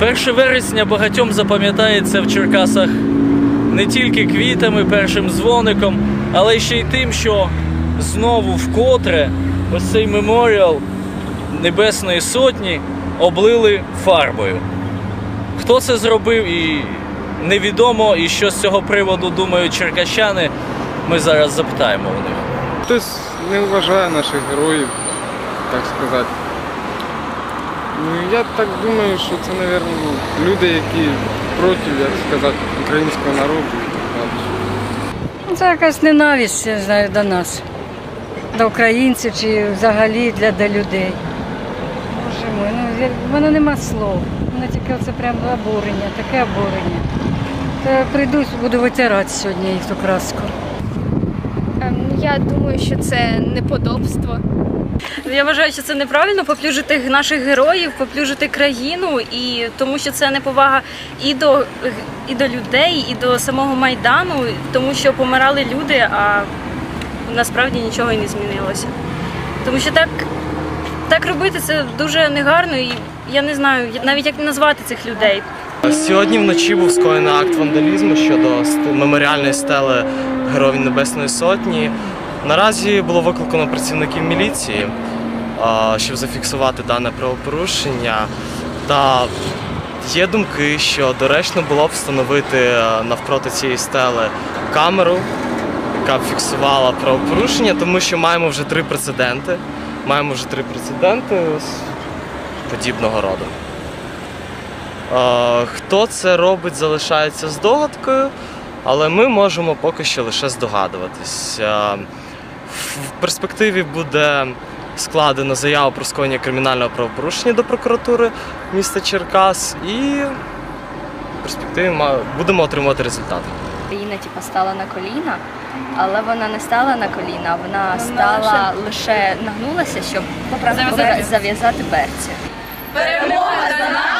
1 вересня багатьом запам'ятається в Черкасах не тільки квітами, першим дзвоником, але ще й тим, що знову вкотре ось цей меморіал Небесної Сотні облили фарбою. Хто це зробив і невідомо, і що з цього приводу думають черкащани, ми зараз запитаємо у них. Хтось не вважає наших героїв, так сказати. Ну, я так думаю, що це, мабуть, люди, які проти, як сказати, українського народу. Ну, Це якась ненависть, я знаю, до нас, до українців чи взагалі для до людей. Боже мой, ну я- в мене нема слов. У мене тільки оце прям обурення, таке обурення. Та прийду, буду витирати сьогодні їх ту краску. Я думаю, що це неподобство. Я вважаю, що це неправильно поплюжити наших героїв, поплюжити країну, і тому що це неповага і до, і до людей, і до самого майдану, тому що помирали люди, а насправді нічого і не змінилося. Тому що так, так робити це дуже негарно, і я не знаю навіть як назвати цих людей. Сьогодні вночі був скоєний акт вандалізму щодо меморіальної стели Героїв Небесної Сотні. Наразі було викликано працівників міліції, щоб зафіксувати дане правопорушення. Та є думки, що доречно було б встановити е, навпроти цієї стели камеру, яка б фіксувала правопорушення, тому що маємо вже три прецеденти. Маємо вже три прецеденти подібного роду. Е, Хто це робить, залишається здогадкою, але ми можемо поки що лише здогадуватись. Е, В перспективі буде складено заяву про скоєння кримінального правопорушення до прокуратури міста Черкас і в перспективі будемо отримувати результати. Україна типу, стала на коліна, але вона не стала на коліна, вона стала лише нагнулася, щоб зав'язати, зав'язати берці. Перемога за усе!